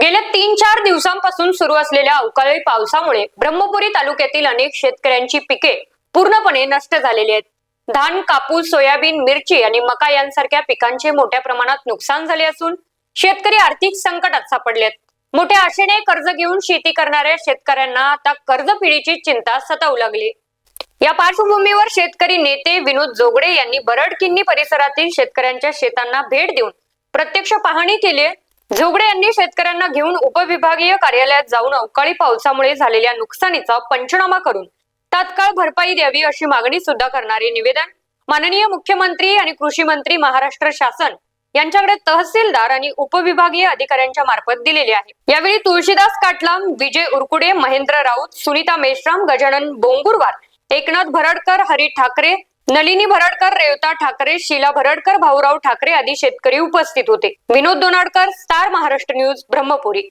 गेल्या तीन चार दिवसांपासून सुरू असलेल्या अवकाळी पावसामुळे ब्रह्मपुरी तालुक्यातील अनेक शेतकऱ्यांची पिके पूर्णपणे नष्ट झालेली आहेत. धान कापूस सोयाबीन मिरची आणि मका यांसारख्या पिकांचे मोठ्या प्रमाणात नुकसान झाले असून शेतकरी आर्थिक संकटात सापडलेत मोठ्या आशेने कर्ज घेऊन शेती करणाऱ्या शेतकऱ्यांना आता कर्जपिढीची चिंता सतावू लागली. या पार्श्वभूमीवर शेतकरी नेते विनोद जोगडे यांनी बरडकिन्नी परिसरातील शेतकऱ्यांच्या शेतांना भेट देऊन प्रत्यक्ष पाहणी केली आहे. जोगडे यांनी शेतकऱ्यांना घेऊन उपविभागीय कार्यालयात जाऊन अवकाळी पावसामुळे झालेल्या नुकसानीचा पंचनामा करून तात्काळ भरपाई द्यावी अशी मागणी सुद्धा करणारे निवेदन माननीय मुख्यमंत्री आणि कृषी मंत्री महाराष्ट्र शासन यांच्याकडे तहसीलदार आणि उपविभागीय अधिकाऱ्यांच्या मार्फत दिलेले आहे यावेळी तुळशीदास काटलाम विजय उरकुडे महेंद्र राऊत सुनीता मेश्राम गजानन बोंगुरवार एकनाथ भरडकर हरी ठाकरे नलिनी भरडकर रेवता ठाकरे शीला भरडकर भाऊराव ठाकरे आदी शेतकरी उपस्थित होते. Vinod Donadkar Star Maharashtra news Brahmapuri.